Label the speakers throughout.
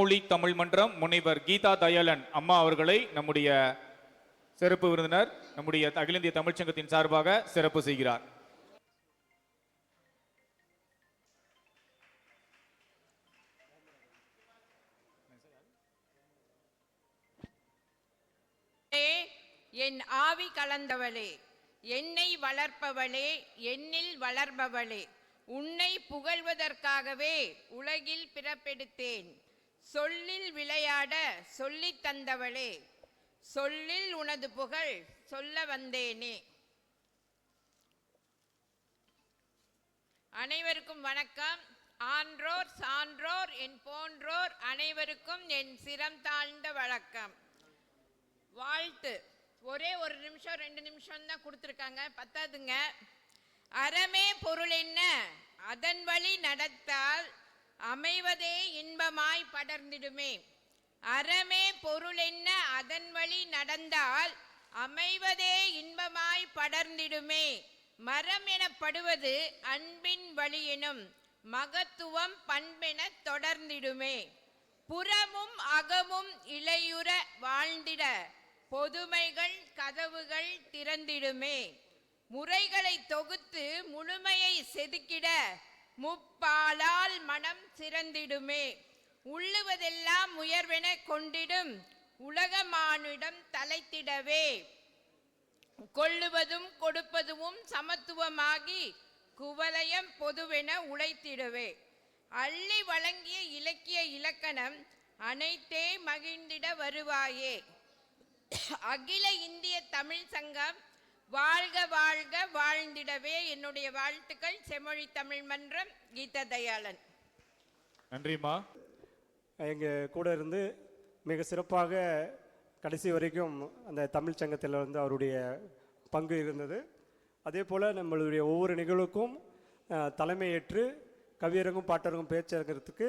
Speaker 1: செம்மொழி தமிழ் மன்றம் முனைவர் கீதா தயாளன் அம்மா அவர்களை நம்முடைய சிறப்பு விருந்தினர் நம்முடைய அகில இந்திய தமிழ்ச்சங்கத்தின் சார்பாக சிறப்பு செய்கிறார்.
Speaker 2: ஏ, என் ஆவி கலந்தவளே என்னை வளர்ப்பவளே என்னில் வளர்பவளே உன்னை புகழ்வதற்காகவே உலகில் பிறப்பெடுத்தேன். சொல்லில் விளையாட சொல்லித் தந்தவளே சொல்லில் உனது புகழ் சொல்ல வந்தேனே. அனைவருக்கும் வணக்கம். ஆன்றோர் சான்றோர் என் போன்றோர் அனைவருக்கும் என் சிரம் தாழ்ந்த வணக்கம். வாழ்த்து. ஒரே ஒரு நிமிஷம் ரெண்டு நிமிஷம் தான் கொடுத்துருக்காங்க. பத்தாதுங்க. அறமே பொருள் என்ன? அதன் வழி நடத்தால் அமைவதே இன்பமாய் படர்ந்திடுமே. அறமே பொருள் என்ன அதன் வழி நடந்தால் அமைவதே இன்பமாய் படர்ந்திடுமே. மரம் எனப்படுவது அன்பின் வழியினும் மகத்துவம் பண்பென தொடர்ந்திடுமே. புறமும் அகமும் இளையுற வாழ்ந்திட பொதுமைகள் கதவுகள் திறந்திடுமே. முறைகளை தொகுத்து முழுமையை செதுக்கிட முப்பாலால் மனம் சிறந்திடுமே. உள்ளுவதெல்லாம் உயர்வென கொண்டிடும். உலகமானிடம் தலைத்திடவே. கொள்ளுவதும் கொடுப்பதும் சமத்துவமாகி குவலயம் பொதுவென உழைத்திடவே. அள்ளி வழங்கிய இலக்கிய இலக்கணம் அனைத்தே மகிழ்ந்திட வருவாயே. அகில இந்திய தமிழ் சங்கம் வாழ்க வாழ்க வாழ்ந்திடவே. என்னுடைய வாழ்த்துக்கள். செம்மொழி தமிழ் மன்றம் கீதா தயாளன்.
Speaker 1: நன்றிம்மா.
Speaker 3: எங்கள் கூட இருந்து மிக சிறப்பாக கடைசி வரைக்கும் அந்த தமிழ் சங்கத்தில் வந்து அவருடைய பங்கு இருந்தது. அதே போல் நம்மளுடைய ஒவ்வொரு நிகழ்வுக்கும் தலைமையேற்று கவியரங்கும் பாட்டரங்கும் பேச்சரங்கத்துக்கு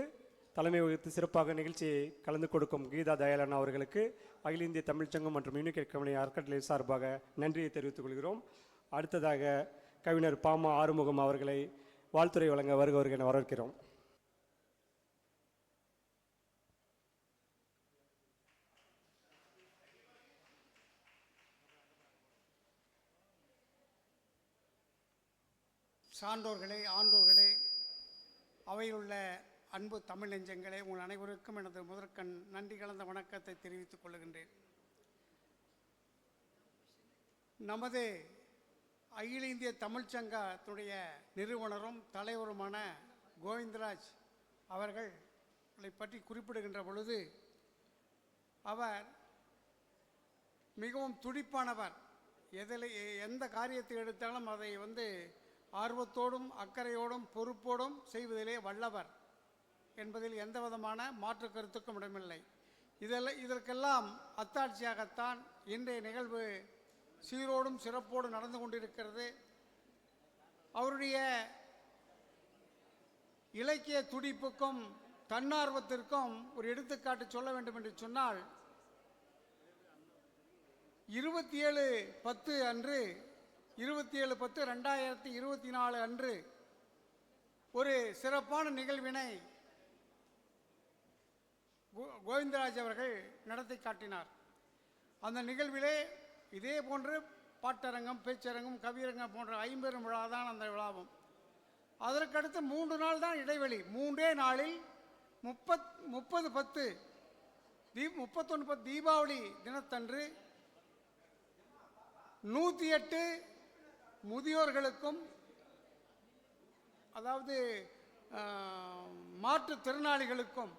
Speaker 3: தலைமை வகித்து சிறப்பாக நிகழ்ச்சியை கலந்து கொடுக்கும் கீதா தயாளன் அவர்களுக்கு அகில இந்திய தமிழ்ச்சங்கம் மற்றும் யூனிகேட் கம்பெனி அறக்கட்டளை சார்பாக நன்றியை தெரிவித்துக் கொள்கிறோம். அடுத்ததாக கவிஞர் பாமா ஆறுமுகம் அவர்களை வாழ்த்துறை வழங்க வருக என வரவேற்கிறோம்.
Speaker 4: சான்றோர்களே ஆன்றோர்களே அவையிலுள்ள அன்பு தமிழ் நெஞ்சங்களே உங்கள் அனைவருக்கும் எனது முதற்கண் நன்றி கலந்த வணக்கத்தை தெரிவித்துக் கொள்கின்றேன். நமது அகில இந்திய தமிழ்ச்சங்கத்துடைய நிறுவனரும் தலைவருமான கோவிந்தராஜ் அவர்களை பற்றி குறிப்பிடுகின்ற பொழுது அவர் மிகவும் துடிப்பானவர். எதில் எந்த காரியத்தை எடுத்தாலும் அதை வந்து ஆர்வத்தோடும் அக்கறையோடும் பொறுப்போடும் செய்வதிலே வல்லவர். என்பதில் எந்த விதமான மாற்று கருத்துக்கும் இடமில்லை. இதெல்லாம் இதற்கெல்லாம் அத்தாட்சியாகத்தான் இன்றைய நிகழ்வு சீரோடும் சிறப்போடும் நடந்து கொண்டிருக்கிறது. அவருடைய இலக்கிய துடிப்புக்கும் தன்னார்வத்திற்கும் ஒரு எடுத்துக்காட்டு சொல்ல வேண்டும் என்று சொன்னால் இருபத்தி ஏழு பத்து அன்று இருபத்தி ஏழு பத்து ரெண்டாயிரத்தி இருபத்தி நாலு அன்று ஒரு சிறப்பான நிகழ்வினை கோவிந்தராஜ் அவர்கள் நடத்தி காட்டினார். அந்த நிகழ்விலே இதே போன்று பாட்டரங்கம் பேச்சரங்கம் கவியரங்கம் போன்ற ஐம்பெரும் விழா தான் அந்த விழாவும். அதற்கடுத்து மூன்று நாள் தான் இடைவெளி. மூன்றே நாளில் முப்பத் முப்பது பத்து தீ முப்பத்தொன்று பத்து தீபாவளி தினத்தன்று நூற்றி எட்டு முதியோர்களுக்கும் அதாவது மாற்றுத்திறனாளிகளுக்கும்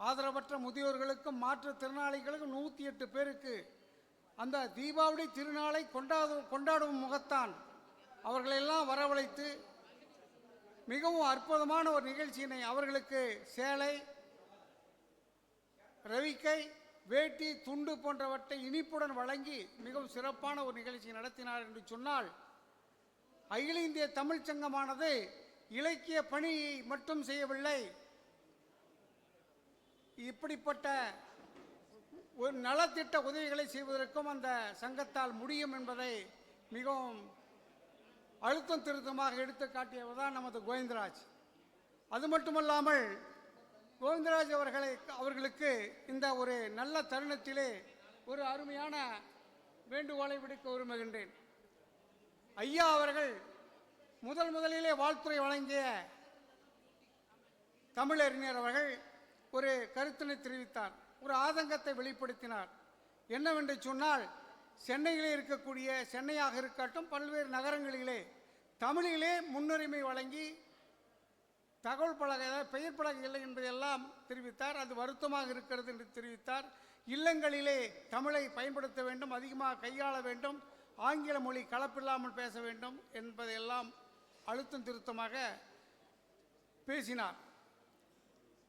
Speaker 4: ஆதரவற்ற முதியோர்களுக்கும் மாற்றுத்திறனாளிகளுக்கும் நூற்றி எட்டு பேருக்கு அந்த தீபாவளி திருநாளை கொண்டாடு கொண்டாடும் முகத்தான் அவர்களெல்லாம் வரவழைத்து மிகவும் அற்புதமான ஒரு நிகழ்ச்சியினை அவர்களுக்கு சேலை ரவிக்கை வேட்டி துண்டு போன்றவற்றை இனிப்புடன் வழங்கி மிகவும் சிறப்பான ஒரு நிகழ்ச்சி நடத்தினார் என்று சொன்னால் அகில இந்திய தமிழ்ச் சங்கமானது இலக்கிய பணியை மட்டும் செய்யவில்லை இப்படிப்பட்ட ஒரு நலத்திட்ட உதவிகளை செய்வதற்கும் அந்த சங்கத்தால் முடியும் என்பதை மிகவும் அழுத்தம் திருத்தமாக எடுத்து காட்டியவர் தான் நமது கோவிந்தராஜ். அது மட்டுமல்லாமல் கோவிந்தராஜ் அவர்களை அவர்களுக்கு இந்த ஒரு நல்ல தருணத்திலே ஒரு அருமையான வேண்டுகோளை விடுக்க விரும்புகின்றேன். ஐயா அவர்கள் முதல் முதலிலே வாழ்த்துறை வழங்கிய தமிழறிஞர் அவர்கள் ஒரு கருத்தினை தெரிவித்தார் ஒரு ஆதங்கத்தை வெளிப்படுத்தினார். என்னவென்று சொன்னால் சென்னையிலே இருக்கக்கூடிய சென்னையாக இருக்கட்டும் பல்வேறு நகரங்களிலே தமிழிலே முன்னுரிமை வழங்கி தகவல் பலகை பெயர் பலகை இல்லை என்பதையெல்லாம் தெரிவித்தார். அது வருத்தமாக இருக்கிறது என்று தெரிவித்தார். இல்லங்களிலே தமிழை பயன்படுத்த வேண்டும் அதிகமாக கையாள வேண்டும் ஆங்கில மொழி கலப்பில்லாமல் பேச வேண்டும் என்பதையெல்லாம் அழுத்தம் திருத்தமாக பேசினார்.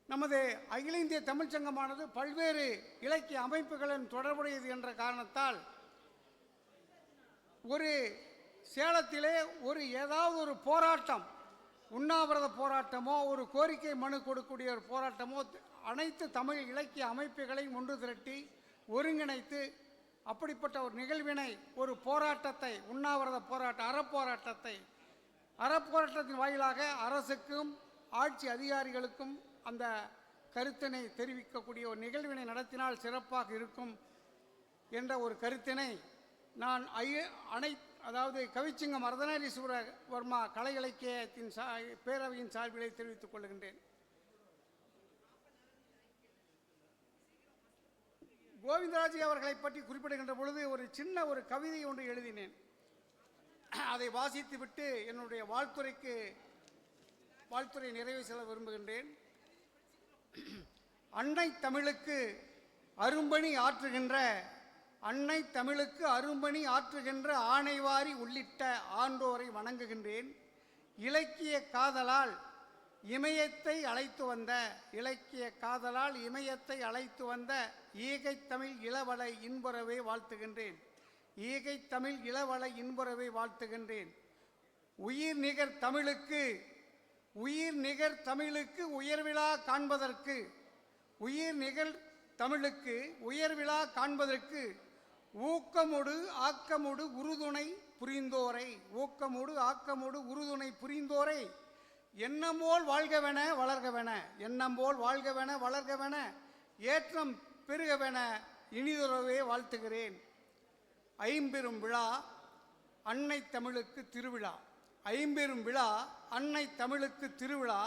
Speaker 4: நமது அகில இந்திய தமிழ்ச்சங்கமானது பல்வேறு இலக்கிய அமைப்புகளின் தொடர்புடையது என்ற காரணத்தால் ஒரு சேலத்திலே ஒரு ஏதாவது ஒரு போராட்டம் உண்ணாவிரத போராட்டமோ ஒரு கோரிக்கை மனு கொடுக்கக்கூடிய ஒரு போராட்டமோ அனைத்து தமிழ் இலக்கிய அமைப்புகளையும் ஒன்று திரட்டி ஒருங்கிணைத்து அப்படிப்பட்ட ஒரு நிகழ்வினை ஒரு போராட்டத்தை உண்ணாவிரத போராட்ட அறப்போராட்டத்தை அறப்போராட்டத்தின் வாயிலாக அரசுக்கும் ஆட்சி அதிகாரிகளுக்கும் அந்த கருத்தினை தெரிவிக்கக்கூடிய ஒரு நிகழ்வினை நடத்தினால் சிறப்பாக இருக்கும் என்ற ஒரு கருத்தினை நான் ஐய அனை அதாவது கவிச்சிங்கம் அர்த்தநாரீஸ்வர வர்மா கலை இலக்கியத்தின் சா பேரவையின் சார்பிலே தெரிவித்துக் கொள்கின்றேன். கோவிந்தராஜ் அவர்களை பற்றி குறிப்பிடுகின்ற பொழுது ஒரு சின்ன ஒரு கவிதை ஒன்று எழுதினேன். அதை வாசித்துவிட்டு என்னுடைய வாழ்த்துறைக்கு வாழ்த்துறை நிறைவு செல்ல விரும்புகின்றேன். அன்னை தமிழுக்கு அரும்பணி ஆற்றுகின்ற அன்னை தமிழுக்கு அரும்பணி ஆற்றுகின்ற ஆணைவாரி உள்ளிட்ட ஆண்டோரை வணங்குகின்றேன். இலக்கிய காதலால் இமயத்தை அழைத்து வந்த இலக்கிய காதலால் இமயத்தை அழைத்து வந்த ஈகைத்தமிழ் இளவலை இன்புறவை வாழ்த்துகின்றேன். ஈகைத்தமிழ் இளவலை இன்புறவை வாழ்த்துகின்றேன். உயிர் நிகர் தமிழுக்கு உயிர் நிகர் தமிழுக்கு உயர்விழா காண்பதற்கு உயிர் நிகழ் தமிழுக்கு உயர்விழா காண்பதற்கு ஊக்கமொடு ஆக்கமொடு உறுதுணை புரிந்தோரை ஊக்கமுடு ஆக்கமொடு உறுதுணை புரிந்தோரை எண்ணம்போல் வாழ்கவென வளர்கவென எண்ணம்போல் வாழ்கவென வளர்கவென ஏற்றம் பெருகவென இனிதுறவே வாழ்த்துகிறேன். ஐம்பெரும் விழா அன்னை தமிழுக்கு திருவிழா. ஐம்பெரும் விழா அன்னை தமிழுக்கு திருவிழா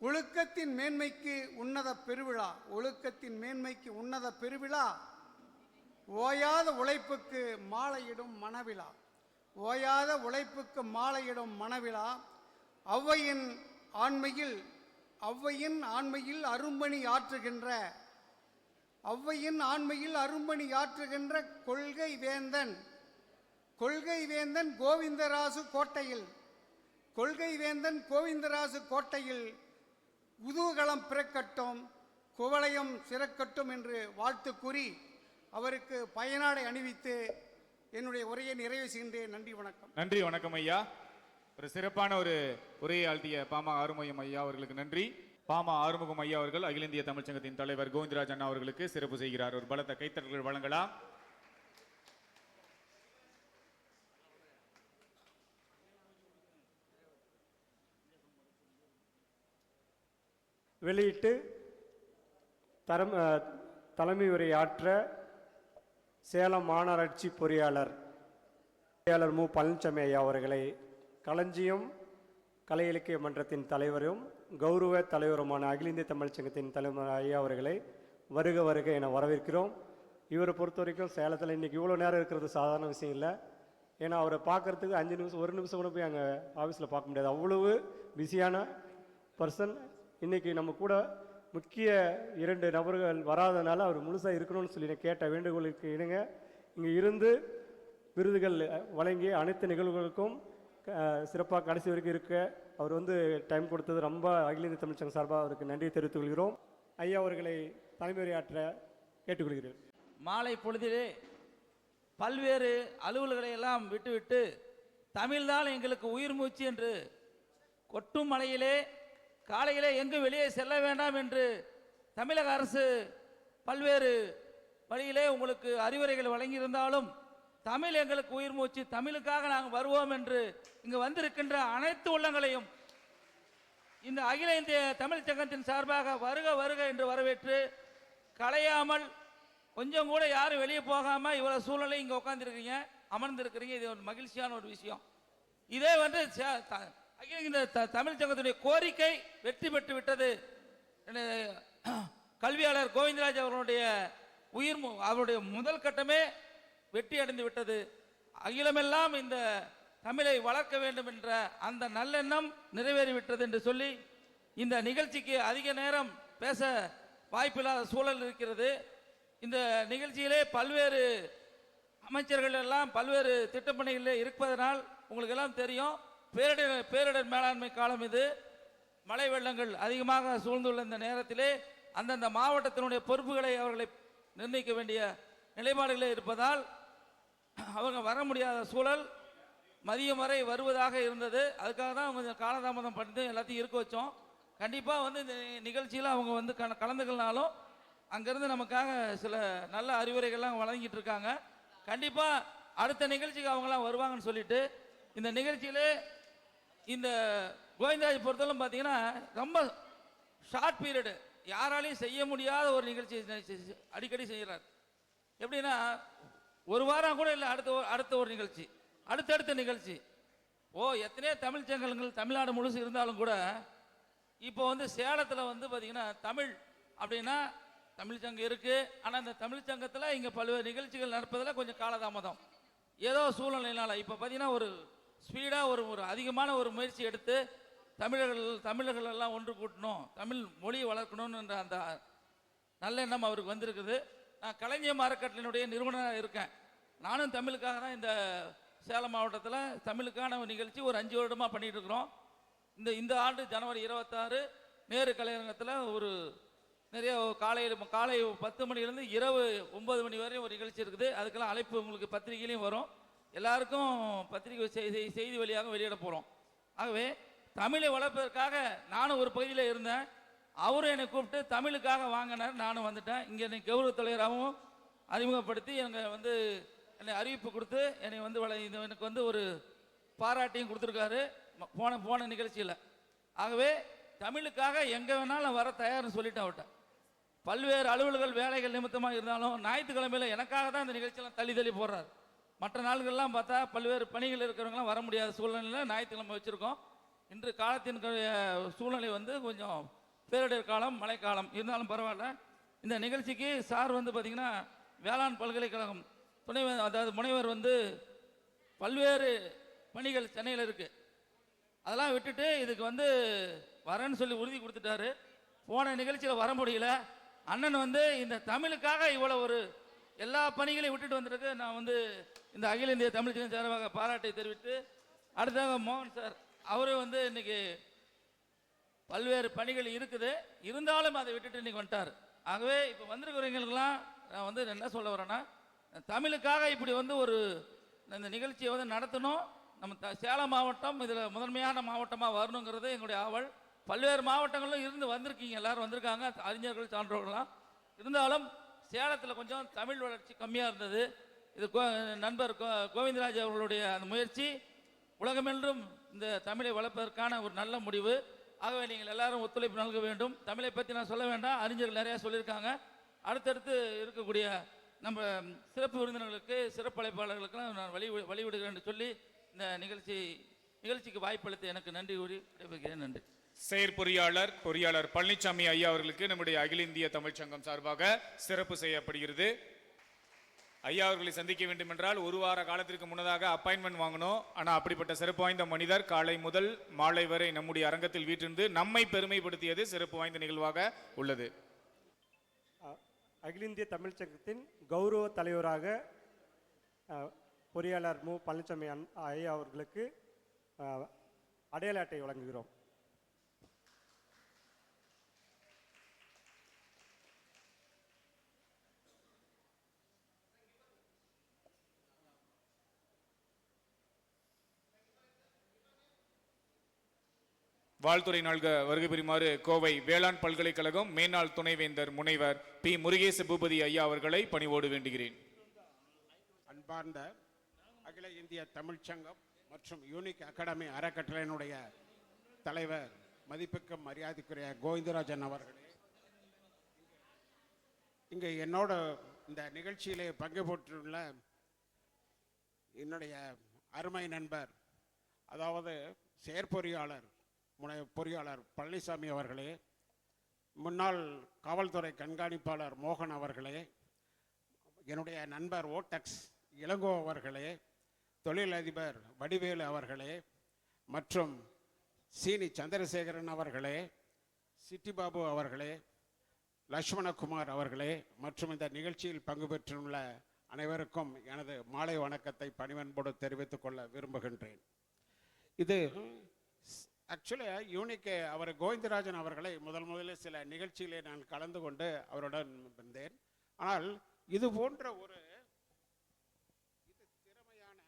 Speaker 4: ஒழுக்கத்தின் மேன்மைக்கு உன்னத பெருவிழா. ஒழுக்கத்தின் மேன்மைக்கு உன்னத பெருவிழா. ஓயாத உழைப்புக்கு மாலையிடும் மணவிழா. ஓயாத உழைப்புக்கு மாலையிடும் மணவிழா. ஔவையின் ஆண்மையில் ஔவையின் ஆண்மையில் அரும்பணி ஆற்றுகின்ற ஔவையின் ஆண்மையில் அரும்பணி ஆற்றுகின்ற கொள்கை வேந்தன். கொள்கை வேந்தன் கோவிந்தராசு கோட்டையில். கொள்கை வேந்தன் கோவிந்தராசு கோட்டையில் உதூகலம் பிறக்கட்டும் குவளையம் சிறக்கட்டும் என்று வாழ்த்து கூறி அவருக்கு பயனாடை அணிவித்து என்னுடைய உரையை நிறைவு செய்கின்றேன். நன்றி வணக்கம்.
Speaker 1: நன்றி வணக்கம் ஐயா. ஒரு சிறப்பான ஒரு உரையை ஆழ்த்திய பாமா ஆறுமுகம் ஐயா அவர்களுக்கு நன்றி. பாமா ஆறுமுகம் ஐயா அவர்கள் அகில இந்திய தமிழ்ச்சங்கத்தின் தலைவர் கோவிந்தராஜ் அண்ணா அவர்களுக்கு சிறப்பு செய்கிறார். ஒரு பலத்த கைத்தட்டல்கள் வழங்கலாம்.
Speaker 3: வெளியிட்டு தரம் தலைமை உரையாற்ற சேலம் மாநகராட்சி பொறியாளர் பொறியாளர் மு. பழனிசாமி ஐயா அவர்களை களஞ்சியம் கலை இலக்கிய மன்றத்தின் தலைவரும் கௌரவ தலைவருமான அகில இந்திய தமிழ் சங்கத்தின் தலைவர் ஐயா அவர்களை வருக வருக என வரவேற்கிறோம். இவரை பொறுத்த வரைக்கும் சேலத்தில் இன்றைக்கி இவ்வளோ நேரம் இருக்கிறது சாதாரண விஷயம் இல்லை. ஏன்னா அவரை பார்க்கறதுக்கு அஞ்சு நிமிஷம் ஒரு நிமிஷம் கூட போய் அங்கே ஆஃபீஸில் பார்க்க முடியாது. அவ்வளவு பிஸியான பர்சன் இன்றைக்கி நம்ம கூட முக்கிய இரண்டு நபர்கள் வராதனால அவர் முழுசாக இருக்கணும்னு சொல்லி நான் கேட்ட வேண்டுகோளுக்கு இணங்க இங்கே இருந்து விருதுகள் வழங்கிய அனைத்து நிகழ்வுகளுக்கும் சிறப்பாக கடைசி வரைக்கும் இருக்க அவர் வந்து டைம் கொடுத்தது ரொம்ப அகில இந்திய தமிழ்ச்சங்க சார்பாக அவருக்கு நன்றி தெரிவித்துக் கொள்கிறோம் ஐயா அவர்களை தலைமையுரையாற்ற கேட்டுக்கொள்கிறேன்.
Speaker 5: மாலை பொழுதிலே பல்வேறு அலுவல்களை எல்லாம் விட்டுவிட்டு தமிழ்தான் எங்களுக்கு உயிர் மூச்சு என்று கொட்டும் மலையிலே காலையிலே எங்கு வெளியே செல்ல வேண்டாம் என்று தமிழக அரசு பல்வேறு வழியிலே உங்களுக்கு அறிவுரைகள் வழங்கியிருந்தாலும் தமிழ் எங்களுக்கு உயிர் மூச்சு தமிழுக்காக நாங்கள் வருவோம் என்று இங்கு வந்திருக்கின்ற அனைத்து உள்ளங்களையும் இந்த அகில இந்திய தமிழ் சங்கத்தின் சார்பாக வருக வருக என்று வரவேற்று கலையாமல் கொஞ்சம் கூட யாரும் வெளியே போகாமல் இவ்வளோ சூழ்நிலை இங்கே உட்காந்துருக்கீங்க அமர்ந்திருக்கிறீங்க. இது ஒரு மகிழ்ச்சியான ஒரு விஷயம். இதே வந்து ச- அகில இந்த த- தமிழ் சங்கத்துடைய கோரிக்கை வெற்றி பெற்று விட்டது. கல்வியாளர் கோவிந்தராஜ் அவர்களுடைய உயிர் அவருடைய முதல் கட்டமே வெற்றி அடைந்து விட்டது. அகிலமெல்லாம் இந்த தமிழை வளர்க்க வேண்டும் என்ற அந்த நல்லெண்ணம் நிறைவேறிவிட்டது என்று சொல்லி இந்த நிகழ்ச்சிக்கு அதிக நேரம் பேச வாய்ப்பில்லாத சூழல் இருக்கிறது. இந்த நிகழ்ச்சியிலே பல்வேறு அமைச்சர்கள் எல்லாம் பல்வேறு திட்டப்பணிகளில் இருப்பதனால் உங்களுக்கு எல்லாம் தெரியும். பேரிடர் பேரிடர் மேலாண்மை காலம் இது. மழை வெள்ளங்கள் அதிகமாக சூழ்ந்துள்ள இந்த நேரத்திலே அந்தந்த மாவட்டத்தினுடைய பொறுப்புகளை அவர்களை நிர்ணயிக்க வேண்டிய நிலைப்பாடுகளே இருப்பதால் அவங்க வர முடியாத சூழல் மதியம் வரை வருவதாக இருந்தது. அதுக்காக தான் கொஞ்சம் காலதாமதம் பண்ணி எல்லாத்தையும் இருக்க வச்சோம். கண்டிப்பாக வந்து இந்த நிகழ்ச்சியில் அவங்க வந்து கல கலந்துக்கலனாலும் அங்கேருந்து நமக்காக சில நல்ல அறிவுரைகள்லாம் வழங்கிட்டு இருக்காங்க. கண்டிப்பாக அடுத்த நிகழ்ச்சிக்கு அவங்களாம் வருவாங்கன்னு சொல்லிட்டு இந்த நிகழ்ச்சியிலே இந்த கோவிந்தராஜ் பொறுத்தவரை பார்த்தீங்கன்னா ரொம்ப ஷார்ட் பீரியடு யாராலையும் செய்ய முடியாத ஒரு நிகழ்ச்சி அடிக்கடி செய்கிறார் எப்படின்னா ஒரு வாரம் கூட இல்லை அடுத்த அடுத்த ஒரு நிகழ்ச்சி அடுத்தடுத்த நிகழ்ச்சி. ஓ எத்தனையோ தமிழ் சங்கங்கள் தமிழ்நாடு முழுசு இருந்தாலும் கூட இப்போ வந்து சேலத்தில் வந்து பார்த்தீங்கன்னா தமிழ் அப்படின்னா தமிழ் சங்கம் இருக்குது ஆனால் இந்த தமிழ் சங்கத்தில் இங்கே பல்வேறு நிகழ்ச்சிகள் நடப்பதில் கொஞ்சம் காலதாமதம். ஏதோ சூழ்நிலையினால இப்போ பார்த்தீங்கன்னா ஒரு ஸ்பீடாக ஒரு ஒரு அதிகமான ஒரு முயற்சி எடுத்து தமிழர்கள் தமிழர்கள் எல்லாம் ஒன்று கூட்டணும். தமிழ் மொழியை வளர்க்கணும்ன்ற அந்த நல்லெண்ணம் அவருக்கு வந்திருக்குது. நான் கலைஞர் அறக்கட்டளையினுடைய நிறுவனராக இருக்கேன். நானும் தமிழுக்காக தான் இந்த சேலம் மாவட்டத்தில் தமிழுக்கான ஒரு நிகழ்ச்சி ஒரு அஞ்சு வருடமாக பண்ணிகிட்டு இருக்கிறோம் இந்த இந்த ஆண்டு ஜனவரி இருபத்தாறு நேரு கலையரங்கத்தில் ஒரு நிறைய காலையில் காலை பத்து மணிலேருந்து இரவு ஒன்பது மணி வரையும் ஒரு நிகழ்ச்சி இருக்குது. அதுக்கெல்லாம் அழைப்பு உங்களுக்கு பத்திரிகையிலையும் வரும். எல்லாருக்கும் பத்திரிகை செய்தி செய்தி வழியாக வெளியிட போகிறோம் ஆகவே தமிழை வளர்ப்பதற்காக நானும் ஒரு பகுதியில் இருந்தேன். அவரும் என்னை கூப்பிட்டு தமிழுக்காக வாங்கினார் நானும் வந்துட்டேன். இங்கே என்னை கௌரவ தலைவராகவும் அறிமுகப்படுத்தி எனக்கு வந்து என்னை அறிவிப்பு கொடுத்து என்னை வந்து வள- இது எனக்கு வந்து ஒரு பாராட்டியும் கொடுத்துருக்காரு. போன போன நிகழ்ச்சியில். ஆகவே தமிழுக்காக எங்கே வேணாலும் வர தயார்னு சொல்லிட்டு அவர்கிட்ட. பல்வேறு அலுவல்கள் வேலைகள் நிமித்தமாக இருந்தாலும் ஞாயிற்றுக்கிழமையில் எனக்காக தான் இந்த நிகழ்ச்சியெல்லாம் தள்ளி தள்ளி போடுறாரு. மற்ற நாள்கள்லாம் பார்த்தா பல்வேறு பணிகள் இருக்கிறவங்களாம் வர முடியாத சூழ்நிலையில் ஞாயிற்றுக்கிழமை வச்சுருக்கோம். இன்று காலத்தின் சூழ்நிலை வந்து கொஞ்சம் பேரிடர் காலம் மழைக்காலம் இருந்தாலும் பரவாயில்ல. இந்த நிகழ்ச்சிக்கு சார் வந்து பார்த்திங்கன்னா வேளாண் பல்கலைக்கழகம் துணைவர் அதாவது முனைவர் வந்து பல்வேறு பணிகள் சென்னையில் இருக்குது அதெல்லாம் விட்டுட்டு இதுக்கு வந்து வரேன்னு சொல்லி உறுதி கொடுத்துட்டாரு. போன நிகழ்ச்சியில் வர முடியல. அண்ணன் வந்து இந்த தமிழுக்காக இவ்வளோ ஒரு எல்லா பணிகளையும் விட்டுட்டு வந்திருக்கு. நான் வந்து இந்த அகில இந்திய தமிழ் சங்கம் சார்பாக பாராட்டை தெரிவித்து அடுத்ததாக மோகன் சார் அவரும் வந்து இன்னைக்கு பல்வேறு பணிகள் இருக்குது. இருந்தாலும் அதை விட்டுட்டு இன்னைக்கு வந்துட்டார். ஆகவே இப்போ வந்திருக்கிறவங்களுக்கெல்லாம் நான் வந்து என்ன சொல்ல வரேன்னா தமிழுக்காக இப்படி வந்து ஒரு இந்த நிகழ்ச்சியை வந்து நடத்தணும். நம்ம த- சேலம் மாவட்டம் இதில் முதன்மையான மாவட்டமாக வரணுங்கிறது எங்களுடைய ஆவல். பல்வேறு மாவட்டங்களும் இருந்து வந்திருக்கீங்க. எல்லாரும் வந்திருக்காங்க. அறிஞர்கள் சான்றோர்கள்லாம். இருந்தாலும் சேலத்தில் கொஞ்சம் தமிழ் வளர்ச்சி கம்மியாக இருந்தது. இது கோ நண்பர் கோ கோவிந்தராஜ் அவர்களுடைய அந்த முயற்சி உலகமென்றும் இந்த தமிழை வளர்ப்பதற்கான ஒரு நல்ல முடிவு. ஆகவே நீங்கள் எல்லாரும் ஒத்துழைப்பு நல்க வேண்டும். தமிழை பற்றி நான் சொல்ல வேண்டாம். அறிஞர்கள் நிறையா சொல்லியிருக்காங்க. அடுத்தடுத்து இருக்கக்கூடிய நம்ம சிறப்பு விருந்தினர்களுக்கு சிறப்பு அழைப்பாளர்களுக்கெல்லாம் நான் வழி வழிவிடுகிறேன் என்று சொல்லி இந்த நிகழ்ச்சி நிகழ்ச்சிக்கு வாய்ப்பளித்து எனக்கு நன்றி கூறி விடைபெறுகிறேன். நன்றி.
Speaker 1: செயற்பொறியாளர் பொறியாளர் பழனிசாமி ஐயா அவர்களுக்கு நம்முடைய அகில இந்திய தமிழ்ச் சங்கம் சார்பாக சிறப்பு செய்யப்படுகிறது. ஐயா அவர்களை சந்திக்க வேண்டும் என்றால் ஒரு வார காலத்திற்கு முன்னதாக அப்பாயின்மெண்ட் வாங்கணும். ஆனால் அப்படிப்பட்ட சிறப்பு வாய்ந்த மனிதர் காலை முதல் மாலை வரை நம்முடைய அரங்கத்தில் வீற்றிருந்து நம்மை பெருமைப்படுத்தியது சிறப்பு வாய்ந்த நிகழ்வாக உள்ளது.
Speaker 3: அகில இந்திய தமிழ்ச் சங்கத்தின் கௌரவ தலைவராக பொறியாளர் மு. பழனிசாமி ஐயா அவர்களுக்கு அடையாள அட்டை வழங்குகிறோம்.
Speaker 1: வாழ்த்துறை நாள்க வருகை பெறுமாறு கோவை வேளாண் பல்கலைக்கழகம் மேனாள் துணைவேந்தர் முனைவர் பி. முருகேச பூபதி ஐயா அவர்களை பணிவோடு வேண்டுகிறேன்.
Speaker 6: அன்பார்ந்த அகில இந்திய தமிழ்ச்சங்கம் மற்றும் யூனிக் அகாடமி அறக்கட்டளையினுடைய தலைவர் மதிப்புக்கும் மரியாதைக்குரிய கோவிந்தராஜன் அவர்களே இங்கே என்னோட இந்த நிகழ்ச்சியிலே பங்கு போட்டுள்ள என்னுடைய அருமை நண்பர் அதாவது செயற்பொறியாளர் முனை பொறியாளர் பழனிசாமி அவர்களே முன்னாள் காவல்துறை கண்காணிப்பாளர் மோகன் அவர்களே என்னுடைய நண்பர் ஓட்டக்ஸ் இளங்கோ அவர்களே தொழிலதிபர் வடிவேலு அவர்களே மற்றும் சீனி சந்திரசேகரன் அவர்களே சிட்டிபாபு அவர்களே லட்சுமணகுமார் அவர்களே மற்றும் இந்த நிகழ்ச்சியில் பங்கு பெற்றுள்ள அனைவருக்கும் எனது மாலை வணக்கத்தை பணிவன்போடு தெரிவித்துக் கொள்ள விரும்புகின்றேன். இது ஆக்சுவலாக யூனிக்கு அவர் கோவிந்தராஜன் அவர்களை முதல் முதலில் சில நிகழ்ச்சியிலே நான் கலந்து கொண்டு அவருடன் வந்தேன். ஆனால் இது போன்ற ஒரு இது திறமையான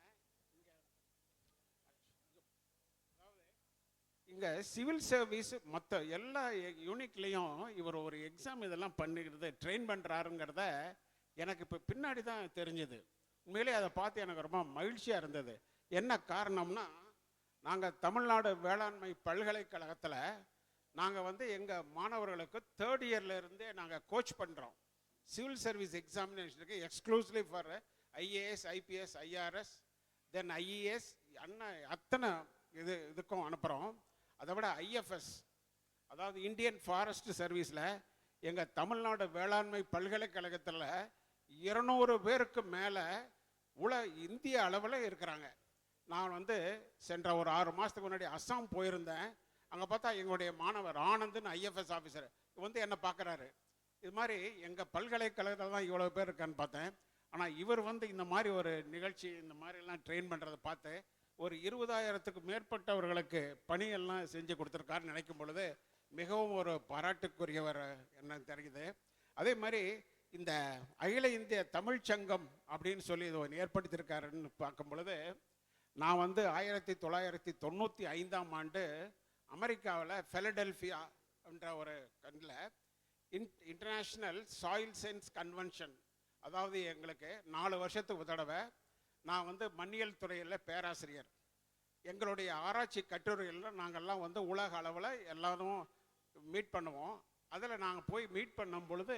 Speaker 6: இங்கே சிவில் சர்வீஸ் மற்ற எல்லா யூனிக்லேயும் இவர் ஒரு எக்ஸாம் இதெல்லாம் பண்ணிக்கிறது ட்ரெயின் பண்ணுறாருங்கிறத எனக்கு இப்போ பின்னாடி தான் தெரிஞ்சது. உண்மையிலே அதை பார்த்து எனக்கு ரொம்ப மகிழ்ச்சியாக இருந்தது. என்ன காரணம்னா நாங்கள் தமிழ்நாடு வேளாண்மை பல்கலைக்கழகத்தில் நாங்கள் வந்து எங்கள் மாணவர்களுக்கு தேர்ட் இயர்லேருந்தே நாங்கள் கோச் பண்ணுறோம் civil service எக்ஸாமினேஷனுக்கு exclusively for IAS IPS IRS then IES அண்ணா அத்தனை இது இதுக்கும் அனுப்புகிறோம் அதை விட ஐஎஃப்எஸ் அதாவது இந்தியன் ஃபாரஸ்ட் சர்வீஸில் எங்கள் தமிழ்நாடு வேளாண்மை பல்கலைக்கழகத்தில் இருநூறு பேருக்கு மேலே உல இந்திய அளவில் இருக்கிறாங்க. நான் வந்து சென்ற ஒரு ஆறு மாதத்துக்கு முன்னாடி அஸ்ஸாம் போயிருந்தேன். அங்கே பார்த்தா எங்களுடைய மாணவர் ஆனந்த்னு ஐஎஃப்எஸ் ஆஃபீஸர் வந்து என்னை பார்க்குறாரு இது மாதிரி எங்கள் பல்கலைக்கழகத்தில் தான் இவ்வளோ பேர் இருக்கான்னு பார்த்தேன். ஆனால் இவர் வந்து இந்த மாதிரி ஒரு நிகழ்ச்சி இந்த மாதிரிலாம் ட்ரெயின் பண்ணுறதை பார்த்து ஒரு இருபதாயிரத்துக்கு மேற்பட்டவர்களுக்கு பணியெல்லாம் செஞ்சு கொடுத்துருக்காருன்னு நினைக்கும் பொழுது மிகவும் ஒரு பாராட்டுக்குரியவர் என்ன தெரியுது. அதே மாதிரி இந்த அகில இந்திய தமிழ்ச் சங்கம் அப்படின்னு சொல்லி இது ஒன்று ஏற்படுத்தியிருக்காருன்னு பார்க்கும் பொழுது நான் வந்து ஆயிரத்தி தொள்ளாயிரத்தி தொண்ணூற்றி ஐந்தாம் ஆண்டு அமெரிக்காவில் ஃபெலடெல்ஃபியா என்ற ஒரு கண்ணில் in international soil science convention அதாவது எங்களுக்கு நாலு வருஷத்துக்கு தடவை நான் வந்து மண்ணியல் துறையில் பேராசிரியர். எங்களுடைய ஆராய்ச்சி கட்டுரைகளில் நாங்கள்லாம் வந்து உலக அளவில் எல்லாரும் மீட் பண்ணுவோம். அதில் நாங்கள் போய் மீட் பண்ணும் பொழுது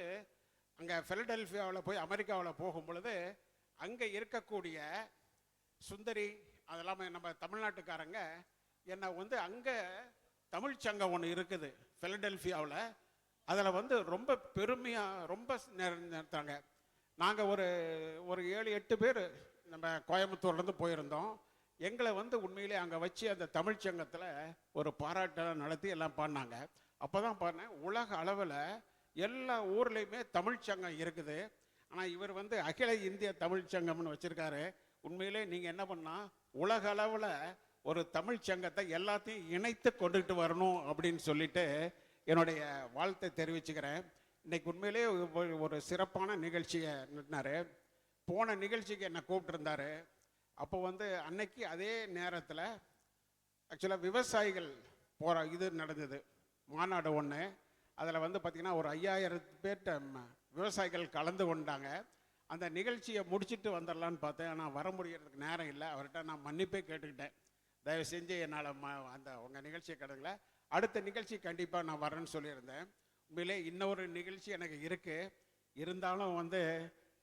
Speaker 6: அங்கே ஃபிலடெல்ஃபியாவில் போய் அமெரிக்காவில் போகும் பொழுது அங்கே இருக்கக்கூடிய சுந்தரி அது இல்லாமல் நம்ம தமிழ்நாட்டுக்காரங்க என்னை வந்து அங்கே தமிழ் சங்கம் ஒன்று இருக்குது ஃபிலடெல்ஃபியாவில் அதில் வந்து ரொம்ப பெருமையாக ரொம்ப நிறுத்தாங்க நாங்கள் ஒரு ஒரு ஏழு எட்டு பேர் நம்ம கோயம்புத்தூர்லேருந்து போயிருந்தோம். எங்களை வந்து உண்மையிலே அங்கே வச்சு அந்த தமிழ் சங்கத்தில் ஒரு பாராட்டெல்லாம் நடத்தி எல்லாம் பண்ணாங்க அப்போ தான் பாடினேன் உலக அளவில் எல்லா ஊர்லேயுமே தமிழ் சங்கம் இருக்குது. ஆனால் இவர் வந்து அகில இந்திய தமிழ் சங்கம்னு வச்சுருக்காரு. உண்மையிலே நீங்கள் என்ன பண்ணால் உலக அளவில் ஒரு தமிழ் சங்கத்தை எல்லாத்தையும் இணைத்து கொண்டுகிட்டு வரணும் அப்படின்னு சொல்லிட்டு என்னுடைய வாழ்த்தை தெரிவிச்சுக்கிறேன். இன்னைக்கு உண்மையிலே ஒரு- ஒரு சிறப்பான நிகழ்ச்சியை நின்னார். போன நிகழ்ச்சிக்கு என்னை கூப்பிட்டுருந்தாரு. அப்போ வந்து அன்னைக்கு அதே நேரத்தில் ஆக்சுவலாக விவசாயிகள் போகிற இது நடந்தது. மாநாடு ஒன்று அதில் வந்து பார்த்திங்கன்னா ஒரு ஐயாயிரம் பேர்கிட்ட விவசாயிகள் கலந்து கொண்டாங்க. அந்த நிகழ்ச்சியை முடிச்சிட்டு வந்துடலான்னு பார்த்தேன். ஆனால் வர முடியறதுக்கு நேரம் இல்லை. அவர்கிட்ட நான் மன்னிப்பே கேட்டுக்கிட்டேன். தயவு செஞ்சு என்னால் ம அந்த உங்கள் நிகழ்ச்சியை கிடக்கல. அடுத்த நிகழ்ச்சி கண்டிப்பாக நான் வரேன்னு சொல்லியிருந்தேன். உண்மையிலே இன்னொரு நிகழ்ச்சி எனக்கு இருக்குது இருந்தாலும் வந்து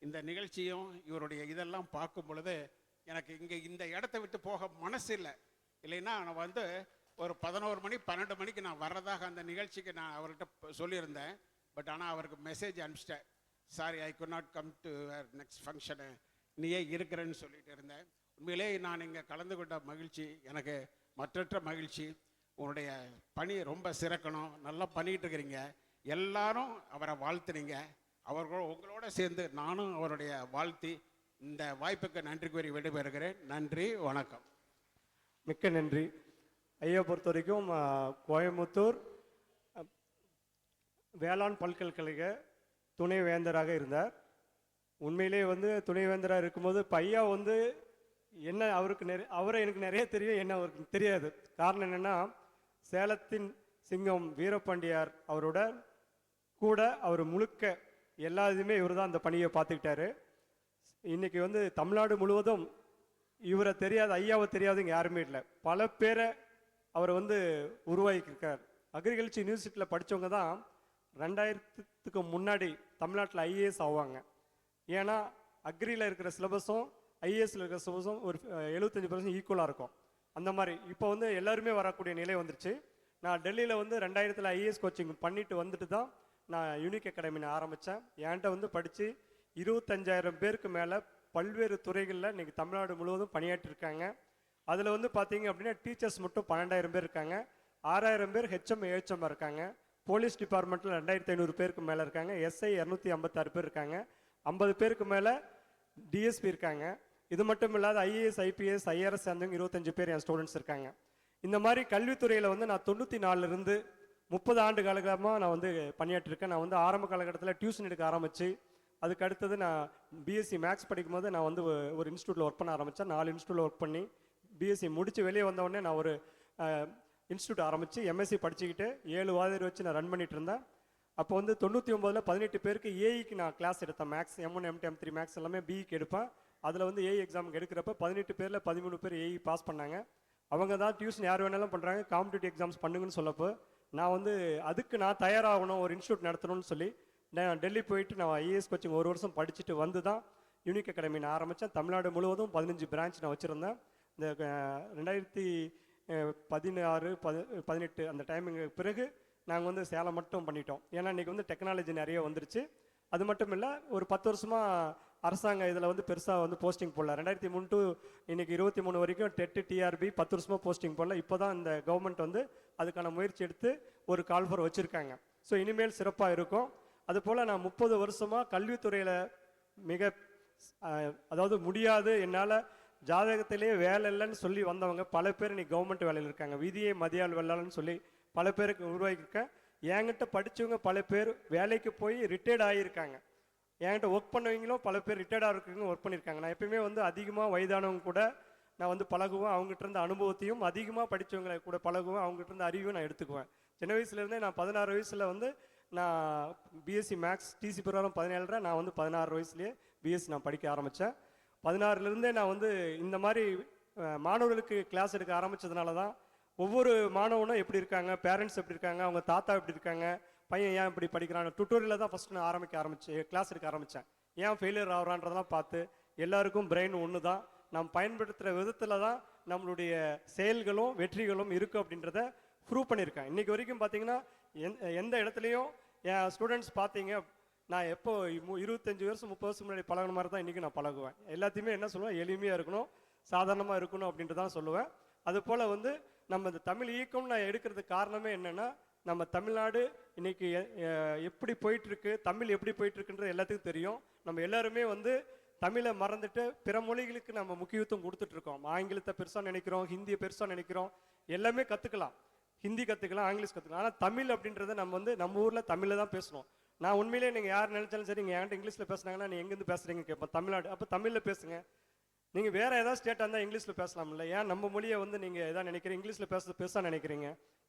Speaker 6: இந்த நிகழ்ச்சியும் இவருடைய இதெல்லாம் பார்க்கும் பொழுது எனக்கு இங்கே இந்த இடத்த விட்டு போக மனசு இல்லை. இல்லைன்னா நான் வந்து ஒரு பதினோரு மணி பன்னெண்டு மணிக்கு நான் வர்றதாக அந்த நிகழ்ச்சிக்கு நான் அவர்கிட்ட சொல்லியிருந்தேன். பட் ஆனால் அவருக்கு message அனுப்பிச்சிட்டேன். Sorry I could not come to next function நீயே இருக்கிறேன்னு சொல்லிட்டு இருந்தேன். உண்மையிலே நான் இங்கே கலந்து கொண்ட மகிழ்ச்சி எனக்கு மற்றற்ற மகிழ்ச்சி. உன்னுடைய பணி ரொம்ப சிறக்கணும். நல்லா பண்ணிக்கிட்டு இருக்கிறீங்க. எல்லாரும் அவரை வாழ்த்துனீங்க. அவர்களோ உங்களோட சேர்ந்து நானும் அவருடைய வாழ்த்தி இந்த வாய்ப்புக்கு நன்றி கூறி விடைபெறுகிறேன். நன்றி வணக்கம்.
Speaker 3: மிக்க நன்றி. ஐயா பொறுத்த வரைக்கும் கோயம்புத்தூர் வேளாண் பல்கலைக்கழக துணைவேந்தராக இருந்தார். உண்மையிலே வந்து துணைவேந்தராக இருக்கும்போது பையா வந்து என்ன அவருக்கு நிறைய அவரை எனக்கு நிறைய தெரியும் என்ன அவருக்கு தெரியாது. காரணம் என்னென்னா சேலத்தின் சிங்கம் வீரபாண்டியார் அவரோட கூட அவர் முழுக்க எல்லா இதுவுமே இவர் தான் அந்த பணியை பார்த்துக்கிட்டாரு. இன்னைக்கு வந்து தமிழ்நாடு முழுவதும் இவரை தெரியாது ஐயாவை தெரியாதுங்க யாருமே இல்லை. பல பேரை அவர் வந்து உருவாக்கியிருக்கார். அக்ரிகல்ச்சர் யூனிவர்சிட்டியில் படித்தவங்க தான் ரெண்டாயிரத்துக்கு முன்னாடி தமிழ்நாட்டில் ஐஏஎஸ் ஆவாங்க. ஏன்னா அக்ரியில் இருக்கிற சிலபஸும் ஐஏஎஸ்ல இருக்கிற சிலபஸும் ஒரு எழுபத்தஞ்சு பர்சன்ட் ஈக்குவலாக இருக்கும். அந்த மாதிரி இப்போ வந்து எல்லாருமே வரக்கூடிய நிலை வந்துருச்சு. நான் டெல்லியில் வந்து ரெண்டாயிரத்தில் ஐஏஎஸ் கோச்சிங் பண்ணிட்டு வந்துட்டு தான் நான் யூனிக் அகாடமின்னு ஆரம்பித்தேன் என்கிட்ட வந்து படித்து இருபத்தஞ்சாயிரம் பேருக்கு மேலே பல்வேறு துறைகளில் இன்றைக்கி தமிழ்நாடு முழுவதும் பணியாற்றிருக்காங்க அதில் வந்து பார்த்தீங்க அப்படின்னா டீச்சர்ஸ் மட்டும் பன்னெண்டாயிரம் பேர் இருக்காங்க. ஆறாயிரம் பேர் ஹெச்எம் ஏஹெச்எம் இருக்காங்க. போலீஸ் டிபார்ட்மெண்ட்டில் ரெண்டாயிரத்தி ஐநூறு பேருக்கு மேலே இருக்காங்க. எஸ்ஐ இரநூத்தி ஐம்பத்தாறு பேர் இருக்காங்க. ஐம்பது பேருக்கு மேலே டிஎஸ்பி இருக்காங்க. இது மட்டும் இல்லாத ஐஏஎஸ் ஐபிஎஸ் ஐஆர்எஸ் சேர்ந்தவங்க இருபத்தஞ்சு பேர் என் ஸ்டூடெண்ட்ஸ் இருக்காங்க. இந்த மாதிரி கல்வித்துறையில் வந்து நான் தொண்ணூற்றி நாலுலேருந்து முப்பது ஆண்டு காலகட்டமாக நான் வந்து பணியாற்றிருக்கேன் நான் வந்து ஆரம்ப காலகட்டத்தில் டியூஷன் எடுக்க ஆரம்பித்து அதுக்கு அடுத்தது நான் பிஎஸ்சி மேக்ஸ் படிக்கும்போது நான் வந்து ஒரு இன்ஸ்டியூட்டில் ஒர்க் பண்ண ஆரம்பித்தேன் நாலு இன்ஸ்டியூட்டில் ஒர்க் பண்ணி பிஎஸ்சி முடித்து வெளியே வந்தவுடனே நான் ஒரு இன்ஸ்டியூட் ஆரம்பித்து எம்எஸ்சி படிச்சுக்கிட்டு ஏழு வாதிரி வச்சு நான் ரன் பண்ணிட்டு இருந்தேன் அப்போ வந்து தொண்ணூற்றி ஒம்போதில் பதினெட்டு பேருக்கு ஏஇக்கு நான் கிளாஸ் எடுத்தேன். Maths M one M M three maths எல்லாமே பிஇக்கு எடுப்பேன். அதில் வந்து ஏஇ எக்ஸாமுக்கு எடுக்கிறப்ப பதினெட்டு பேரில் பதிமூணு பேர் ஏஇ பாஸ் பண்ணாங்க. அவங்க தான் டியூஷன் யார் வேணாலும் பண்ணுறாங்க காம்படிட்டிவ் எக்ஸாம்ஸ் பண்ணுங்கன்னு சொல்லப்போ நான் வந்து அதுக்கு நான் தயாராகணும் ஒரு இன்ஸ்டியூட் நடத்தணும்னு சொல்லி நான் டெல்லி போயிட்டு நான் ஐஏஎஸ் கோச்சிங் ஒரு வருஷம் படிச்சுட்டு வந்து தான் யூனிக் அகாடமி நான் ஆரம்பித்தேன் தமிழ்நாடு முழுவதும் பதினஞ்சு பிரான்ச் நான் வச்சுருந்தேன். இந்த ரெண்டாயிரத்தி பதினாறு பதி பதினெட்டு அந்த டைமிங்கு பிறகு நாங்கள் வந்து சேலம் மட்டும் பண்ணிட்டோம். ஏன்னா இன்றைக்கி வந்து டெக்னாலஜி நிறைய வந்துருச்சு. அது மட்டும் இல்லை ஒரு பத்து வருஷமாக அரசாங்கம் இதில் வந்து பெருசாக வந்து போஸ்டிங் போடல. ரெண்டாயிரத்தி மூணு டு இன்றைக்கி இருபத்தி மூணு வரைக்கும் டெட்டு டிஆர்பி பத்து வருஷமாக போஸ்டிங் போடல. இப்போ தான் இந்த கவர்மெண்ட் வந்து அதுக்கான முயற்சி எடுத்து ஒரு கால்ஃபர் வச்சுருக்காங்க. ஸோ இனிமேல் சிறப்பாக இருக்கும். அதுபோல் நான் முப்பது வருஷமாக கல்வித்துறையில் மிக அதாவது முடியாது என்னால் ஜாதகத்திலேயே வேலை இல்லைன்னு சொல்லி வந்தவங்க பல பேர் இன்னைக்கு கவர்மெண்ட் வேலையில் இருக்காங்க. விதியை மதியால் வெல்லாளன்னு சொல்லி பல பேருக்கு உருவாக்கியிருக்க. என்கிட்ட படித்தவங்க பல பேர் வேலைக்கு போய் ரிட்டையர்ட் ஆகியிருக்காங்க என்கிட்ட ஒர்க் பண்ணவங்களும் பல பேர் ரிட்டையர்டாக இருக்கவங்க ஒர்க் பண்ணியிருக்காங்க. நான் எப்பயுமே வந்து அதிகமாக வயதானவங்க கூட நான் வந்து பழகுவேன். அவங்ககிட்ட இருந்த அனுபவத்தையும் அதிகமாக படித்தவங்களை கூட பழகுவேன். அவங்ககிட்ட இருந்த அறிவையும் நான் எடுத்துக்குவேன். சின்ன வயசுலேருந்தே நான் பதினாறு வயசில் வந்து நான் பிஎஸ்சி மேக்ஸ் டிசி பிரகாரம் பதினேழரை நான் வந்து பதினாறு வயசுலேயே பிஎஸ்சி நான் படிக்க ஆரம்பித்தேன் பதினாறுலேருந்தே நான் வந்து இந்த மாதிரி மாணவர்களுக்கு கிளாஸ் எடுக்க ஆரம்பிச்சதுனால தான் ஒவ்வொரு மாணவனும் எப்படி இருக்காங்க பேரண்ட்ஸ் எப்படி இருக்காங்க அவங்க தாத்தா எப்படி இருக்காங்க பையன் ஏன் இப்படி படிக்கிறான் டுட்டோரியலில் தான் ஃபஸ்ட்டு நான் ஆரம்பிக்க ஆரம்பிச்சு கிளாஸ் எடுக்க ஆரம்பித்தேன் ஏன் ஃபெயிலியர் ஆகிறான்றதெல்லாம் பார்த்து எல்லாருக்கும் பிரெயின் ஒன்று தான் நாம் பயன்படுத்துகிற விதத்தில் தான் நம்மளுடைய செயல்களும் வெற்றிகளும் இருக்குது அப்படின்றத ப்ரூவ் பண்ணியிருக்கேன். இன்றைக்கி வரைக்கும் பார்த்தீங்கன்னா எந்த இடத்துலையும் என் ஸ்டூடெண்ட்ஸ் பார்த்தீங்க நான் எப்போ இருபத்தஞ்சு வருஷம் முப்பது வருஷம் முன்னாடி பழகுன மாதிரி தான் இன்றைக்கி நான் பழகுவேன். எல்லாத்தையுமே என்ன சொல்லுவேன்? எளிமையாக இருக்கணும் சாதாரணமாக இருக்கணும் அப்படின்ட்டு தான் சொல்லுவேன். அது போல் வந்து நம்ம இந்த தமிழ் இயக்கம் நான் எடுக்கிறதுக்கு காரணமே என்னென்னா நம்ம தமிழ்நாடு இன்றைக்கி எப்படி போயிட்டுருக்கு தமிழ் எப்படி போயிட்டுருக்குன்றது எல்லாத்துக்கும் தெரியும். நம்ம எல்லாருமே வந்து தமிழை மறந்துட்டு பிற மொழிகளுக்கு நம்ம முக்கியத்துவம் கொடுத்துட்ருக்கோம் ஆங்கிலத்தை பெருசாக நினைக்கிறோம் ஹிந்தியை பெருசாக நினைக்கிறோம். எல்லாமே கற்றுக்கலாம் ஹிந்தி கற்றுக்கலாம் ஆங்கிலீஷ் கற்றுக்கலாம் ஆனால் தமிழ் அப்படின்றத நம்ம வந்து நம்ம ஊரில் தமிழில் தான் பேசணும். நான் உண்மையிலே நீங்கள் யார் நினைச்சாலும் சரி நீங்கள் என்கிட்ட இங்கிலீஷில் பேசுனாங்கன்னா நீ எங்கேருந்து பேசுகிறீங்க கேட்பேன் தமிழ்நாடு அப்போ தமிழில் பேசுங்க. நீங்கள் வேறு ஏதாவது ஸ்டேட்டாக இருந்தால் இங்கிலீஷில் பேசலாம்ல ஏன் நம்ம மொழியை வந்து நீங்கள் எதாவது நினைக்கிறீங்க? இங்கிலீஷில் பேச பேச நினைக்கிறீங்க?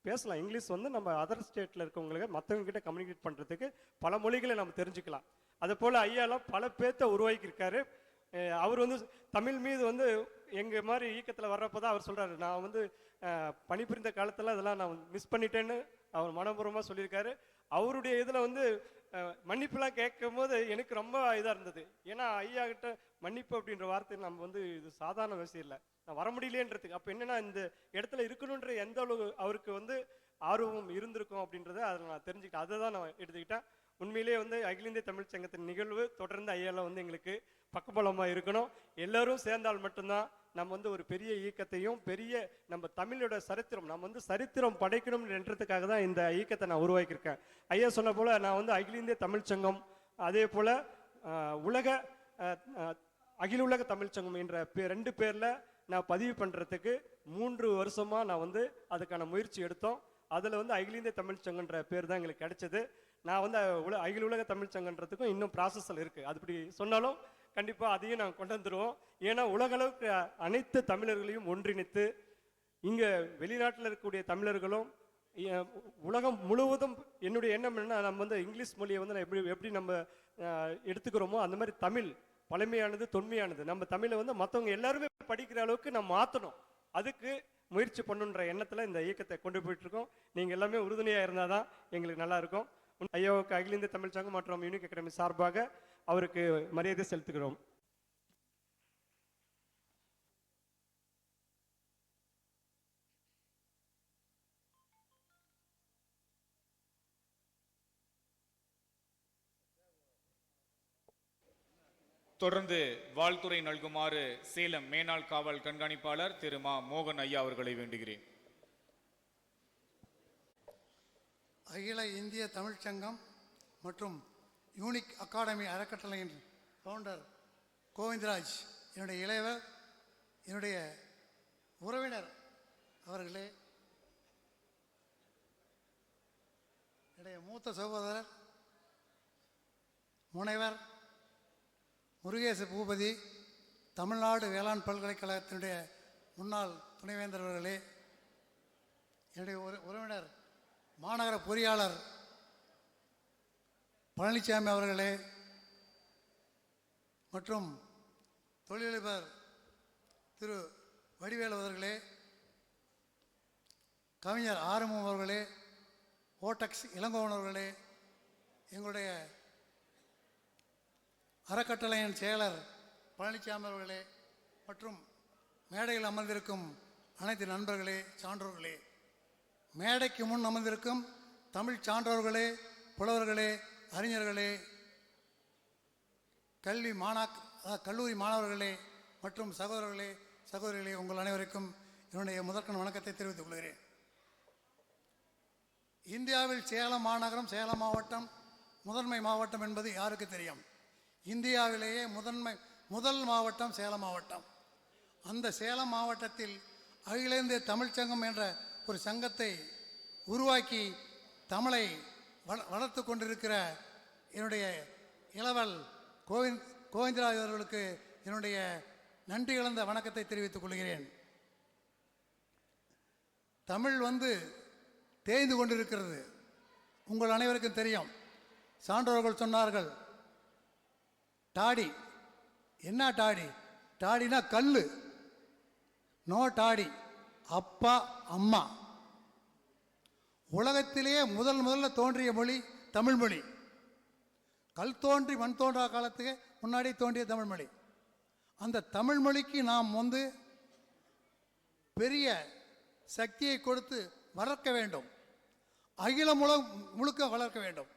Speaker 3: பேசலாம். இங்கிலீஷ் வந்து நம்ம அதர் ஸ்டேட்டில் இருக்கவங்களுக்கு மற்றவங்க கிட்ட கம்யூனிகேட் பண்ணுறதுக்கு பல மொழிகளை நம்ம தெரிஞ்சுக்கலாம். அதே போல் ஐயாலாம் பல பேர்த்த உருவாக்கியிருக்காரு. அவர் வந்து தமிழ் மீது வந்து எங்கள் மாதிரி இயக்கத்தில் வர்றப்போ தான் அவர் சொல்கிறாரு நான் வந்து பணிபுரிந்த காலத்தில் அதெல்லாம் நான் மிஸ் பண்ணிட்டேன்னு அவர் மனப்பூர்வமாக சொல்லியிருக்காரு. அவருடைய இதில் வந்து மன்னிப்புலாம் கேட்கும் போது எனக்கு ரொம்ப இதாக இருந்தது. ஏன்னா ஐயா கிட்ட மன்னிப்பு அப்படின்ற வார்த்தை நம்ம வந்து இது சாதாரண விஷயம் இல்லை. நான் வர முடியலேன்றதுக்கு. அப்போ என்னென்னா இந்த இடத்துல இருக்கணுன்ற எந்த அளவு அவருக்கு வந்து ஆர்வம் இருந்திருக்கும் அப்படின்றத அதில் நான் தெரிஞ்சுக்கிட்டேன். அதை தான் நான் எடுத்துக்கிட்டேன். உண்மையிலேயே வந்து அகில இந்திய தமிழ் சங்கத்தின் நிகழ்வு தொடர்ந்து ஐயாவில் வந்து எங்களுக்கு பக்கபலமாக இருக்கணும். எல்லோரும் சேர்ந்தால் மட்டும்தான் நம்ம வந்து ஒரு பெரிய இயக்கத்தையும் பெரிய நம்ம தமிழோட சரித்திரம் நம்ம வந்து சரித்திரம் படைக்கணும் என்றதுக்காக தான் இந்த இயக்கத்தை நான் உருவாக்கியிருக்கேன். ஐயா சொன்ன போல் நான் வந்து அகில இந்திய தமிழ் சங்கம் அதே போல் உலக அகில உலக தமிழ் சங்கம் என்ற பே ரெண்டு பேரில் நான் பதிவு பண்ணுறதுக்கு மூன்று வருஷமாக நான் வந்து அதுக்கான முயற்சி எடுத்தோம். அதில் வந்து அகில இந்திய தமிழ் சங்கன்ற பேர் தான் எங்களுக்கு கிடைச்சது. நான் வந்து உல அகில உலக தமிழ் சங்கன்றதுக்கும் இன்னும் ப்ராசஸில் இருக்குது அது சொன்னாலும் கண்டிப்பாக அதையும் நாங்கள் கொண்டு வந்துடுவோம் ஏன்னா உலகளவுக்கு அனைத்து தமிழர்களையும் ஒன்றிணைத்து இங்கே வெளிநாட்டில் இருக்கக்கூடிய தமிழர்களும் உலகம் முழுவதும் என்னுடைய எண்ணம் என்ன நம்ம வந்து இங்கிலீஷ் மொழியை வந்து நான் எப்படி எப்படி நம்ம எடுத்துக்கிறோமோ அந்த மாதிரி தமிழ் பழமையானது தொன்மையானது. நம்ம தமிழை வந்து மற்றவங்க எல்லாருமே படிக்கிற அளவுக்கு நம்ம மாற்றணும் அதுக்கு முயற்சி பண்ணுன்ற எண்ணத்தில் இந்த இயக்கத்தை கொண்டு போயிட்டுருக்கோம். நீங்கள் எல்லாமே உறுதுணையாக இருந்தால் தான் எங்களுக்கு நல்லாயிருக்கும் ஐயாவுக்கு அகில இந்திய தமிழ் சங்கம் மற்றும் யூனிக் அகாடமி சார்பாக அவருக்கு மரியாதை செலுத்துகிறோம்.
Speaker 1: தொடர்ந்து வாழ்த்துறை நல்குமாறு சேலம் மேனாள் காவல் கண்காணிப்பாளர் திரு மா மோகன் ஐயா அவர்களை வேண்டுகிறேன்.
Speaker 7: அகில இந்திய தமிழ்ச் சங்கம் மற்றும் யூனிக் அகாடமி அறக்கட்டளையின் ஃபவுண்டர் கோவிந்தராஜ் என்னுடைய இளையவர் என்னுடைய உறவினர் அவர்களே என்னுடைய மூத்த சகோதரர் முனைவர் முருகேச பூபதி தமிழ்நாடு வேளாண் பல்கலைக்கழகத்தினுடைய முன்னாள் துணைவேந்தர் அவர்களே என்னுடைய உறவினர் மாநகர பொறியாளர் பழனிசாமி அவர்களே மற்றும் தொழிலதிபர் திரு வடிவேலு அவர்களே கவிஞர் ஆரம்பம் அவர்களே ஓட்டக்ஸ் இளங்கோவன் அவர்களே எங்களுடைய அறக்கட்டளையின் செயலர் பழனிசாமி அவர்களே மற்றும் மேடையில் அமர்ந்திருக்கும் அனைத்து நண்பர்களே சான்றோர்களே. மேடைக்கு முன் அமர்ந்திருக்கும் தமிழ் சான்றோர்களே புலவர்களே அறிஞர்களே கல்வி மாணா கல்லூரி மாணவர்களே மற்றும் சகோதரர்களே சகோதரிகளே உங்கள் அனைவருக்கும் என்னுடைய முதற்கண் வணக்கத்தை தெரிவித்துக் கொள்கிறேன். இந்தியாவில் சேலம் மாநகரம் சேலம் மாவட்டம் முதன்மை மாவட்டம் என்பது யாருக்கு தெரியும்? இந்தியாவிலேயே முதன்மை முதல் மாவட்டம் சேலம் மாவட்டம். அந்த சேலம் மாவட்டத்தில் அகில இந்திய தமிழ்ச் சங்கம் என்ற ஒரு சங்கத்தை உருவாக்கி தமிழை வள வளர்த்து கொண்டிருக்கிற என்னுடைய இளவல் கோவிந்த் கோவிந்தராஜ் அவர்களுக்கு என்னுடைய நன்றி இழந்த வணக்கத்தை தெரிவித்துக் கொள்கிறேன். தமிழ் வந்து தேய்ந்து கொண்டிருக்கிறது. உங்கள் அனைவருக்கும் தெரியும். சான்றோர்கள் சொன்னார்கள் டாடி. என்ன டாடி? டாடினா கல் நோ டாடி. அப்பா அம்மா. உலகத்திலேயே முதல் முதல்ல தோன்றிய மொழி தமிழ் மொழி கல் தோன்றி மண் தோன்றா காலத்துக்கு முன்னாடி தோன்றிய தமிழ் மொழி அந்த தமிழ் மொழிக்கு நாம் வந்து பெரிய சக்தியை கொடுத்து வளர்க்க வேண்டும். அகில முழ முழுக்க வளர்க்க வேண்டும்.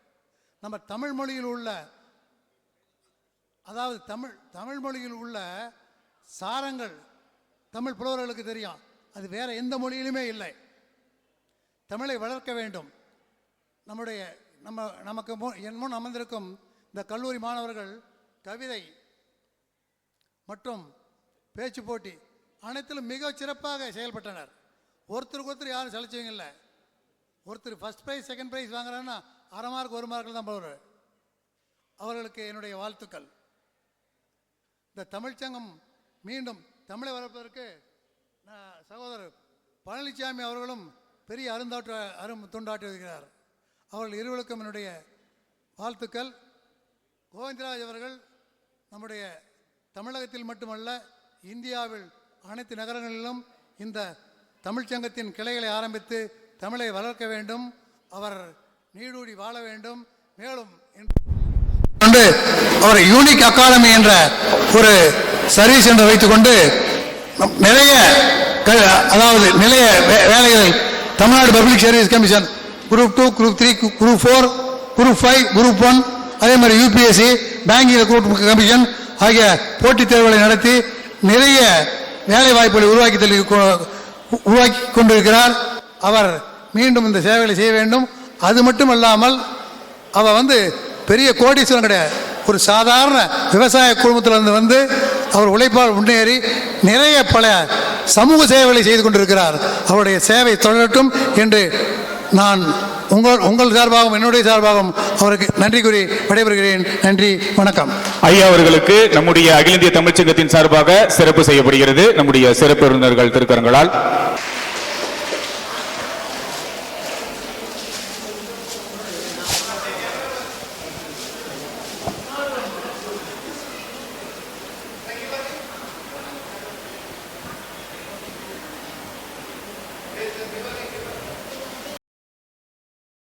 Speaker 7: நம்ம தமிழ் மொழியில் உள்ள அதாவது தமிழ் தமிழ் மொழியில் உள்ள சாரங்கள் தமிழ் புலவர்களுக்கு தெரியும். அது வேறு எந்த மொழியிலுமே இல்லை. தமிழை வளர்க்க வேண்டும். நம்முடைய நம்ம நமக்கு முன் என் முன் அமர்ந்திருக்கும் இந்த கல்லூரி மாணவர்கள் கவிதை மற்றும் பேச்சு போட்டி அனைத்திலும் மிக சிறப்பாக செயல்பட்டனர். ஒருத்தருக்கு ஒருத்தர் யாரும் சலிச்சவங்க இல்லை. ஒருத்தர் ஃபர்ஸ்ட் ப்ரைஸ் செகண்ட் ப்ரைஸ் வாங்குறாருன்னா அரை மார்க் ஒரு மார்க்கில் தான் போடுவார். அவர்களுக்கு என்னுடைய வாழ்த்துக்கள். இந்த தமிழ்ச்சங்கம் மீண்டும் தமிழை வளர்ப்பதற்கு நான் சகோதரர் பழனிசாமி அவர்களும் பெரிய அருந்தாற்ற அரும் தொண்டாற்றி வருகிறார். அவர்கள் இருவருக்கும் என்னுடைய வாழ்த்துக்கள். கோவிந்தராஜ் அவர்கள் நம்முடைய தமிழகத்தில் மட்டுமல்ல இந்தியாவில் அனைத்து நகரங்களிலும் இந்த தமிழ்ச்சங்கத்தின் கிளைகளை ஆரம்பித்து தமிழை வளர்க்க வேண்டும். அவர் நீடூடி வாழ வேண்டும். மேலும் கொண்டு அவர் யூனிக் அகாடமி என்ற ஒரு சர்வீஸ் என்று வைத்துக்கொண்டு நம் நிறைய அதாவது நிறைய வேலைகளை Tamil Nadu public service commission group two group three group four group five group one அதே மாதிரி யூபிஎஸ்சி பேங்கிங் ரெக்ரூட்மெண்ட் கமிஷன் ஆகிய போட்டித் தேர்வுகளை நடத்தி நிறைய வேலை வாய்ப்புகளை உருவாக்கி தள்ளி கொ- உருவாக்கி கொண்டிருக்கிறார். அவர் மீண்டும் இந்த சேவைகளை செய்ய வேண்டும். அது மட்டும் அல்லாமல் அவர் வந்து பெரிய கோடீஸ்வரன் கிடையாது. ஒரு சாதாரண விவசாய குடும்பத்திலிருந்து வந்து அவர் உழைப்பால் முன்னேறி நிறைய பல சமூக சேவைகளை செய்து கொண்டிருக்கிறார். அவருடைய சேவை தொடரட்டும் என்று நான் உங்கள் உங்கள் சார்பாகவும் என்னுடைய சார்பாகவும் அவருக்கு நன்றி கூறி விடைபெறுகிறேன். நன்றி வணக்கம்.
Speaker 1: ஐயா அவர்களுக்கு நம்முடைய அகில இந்திய தமிழ்ச்சங்கத்தின் சார்பாக சிறப்பு செய்யப்படுகிறது. நம்முடைய சிறப்பு விருந்தினர்கள் திருக்கரங்களால்.